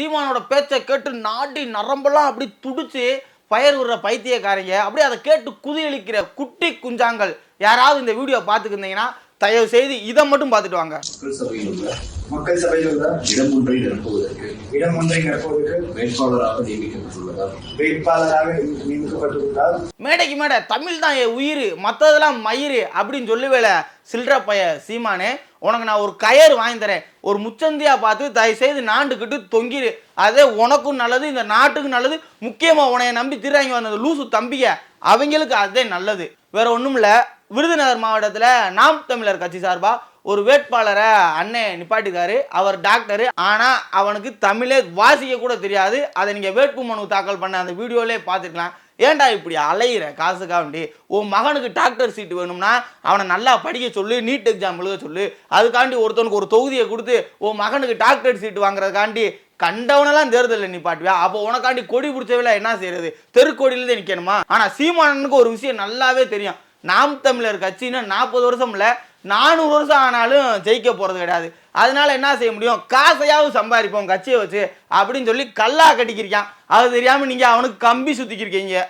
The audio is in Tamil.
சீமானோட பேச்சை கேட்டு நாடி நரம்பெல்லாம் அப்படி துடிச்சு பயிர் விடுற பைத்தியக்காரங்க. அப்படியே அதை கேட்டு குதியளிக்கிற குட்டி குஞ்சாங்கள் யாராவது இந்த வீடியோ பார்த்துக்கிருந்தீங்கன்னா தயவு செய்து இதை மட்டும் பார்த்துட்டு வாங்க. மக்கள் சபையில் உள்ள இடம் ஒன்றை நிரப்புவதற்கு இடம் ஒன்றை நிரப்புவதற்கு வேட்பாளராக நியமிக்கப்பட்டுள்ளதால் வேட்பாளராக நியமிக்கப்பட்டுள்ளதால் மேடைக்கு மேடை தமிழ் தான் என் உயிர் மற்றதெல்லாம் மயிர் அப்படின்னு சொல்லுவேல சில்ற பைய சீமானே உனக்கு நான் ஒரு கயர் வாங்கி தரேன். ஒரு முச்சந்தியா பார்த்து தயவு செய்து நாண்டுக்கிட்டு தொங்கிரு. அதே உனக்கும் நல்லது இந்த நாட்டுக்கும் நல்லது. முக்கியமாக உனைய நம்பி திராங்கி வந்தது லூசு தம்பிக அவங்களுக்கு அதே நல்லது. வேற ஒன்றும் இல்லை விருதுநகர் மாவட்டத்தில் நாம் தமிழர் கட்சி சார்பாக ஒரு வேட்பாளரை அண்ணன் நிப்பாட்டிக்காரு அவர் டாக்டரு. ஆனால் அவனுக்கு தமிழே வாசிக்க கூட தெரியாது. அதை நீங்கள் வேட்பு மனு தாக்கல் பண்ண அந்த வீடியோலே பார்த்துக்கலாம் ஏன்டா இப்படி அலையிற? காசுக்காக வேண்டி உன் மகனுக்கு டாக்டர் சீட்டு வேணும்னா அவனை நல்லா படிக்க சொல்லு நீட் எக்ஸாம் எழுத சொல்லு. அதுக்காண்டி ஒருத்தனுக்கு ஒரு தொகுதியை கொடுத்து உன் மகனுக்கு டாக்டர் சீட்டு வாங்குறதுக்காண்டி கண்டவனெல்லாம் தேர்தலில் நிப்பாட்டுவியா? அப்போ உனக்காண்டி கொடி பிடிச்சவில என்ன செய்யறது தெருக்கொடியிலேருந்து நிற்கணுமா ஆனால் சீமானனுக்கு ஒரு விஷயம் நல்லாவே தெரியும். நாம் தமிழர் கட்சின்னு நாற்பது வருஷம் இல்லை நானூறு வருஷம் ஆனாலும் ஜெயிக்க போகிறது கிடையாது. அதனால என்ன செய்ய முடியும்? காசையாவது சம்பாதிப்போம் கட்சியை வச்சு அப்படின்னு சொல்லி கல்லா கட்டிக்கிருக்கான். அது தெரியாமல் நீங்கள் அவனுக்கு கம்பி சுற்றிக்கிருக்கீங்க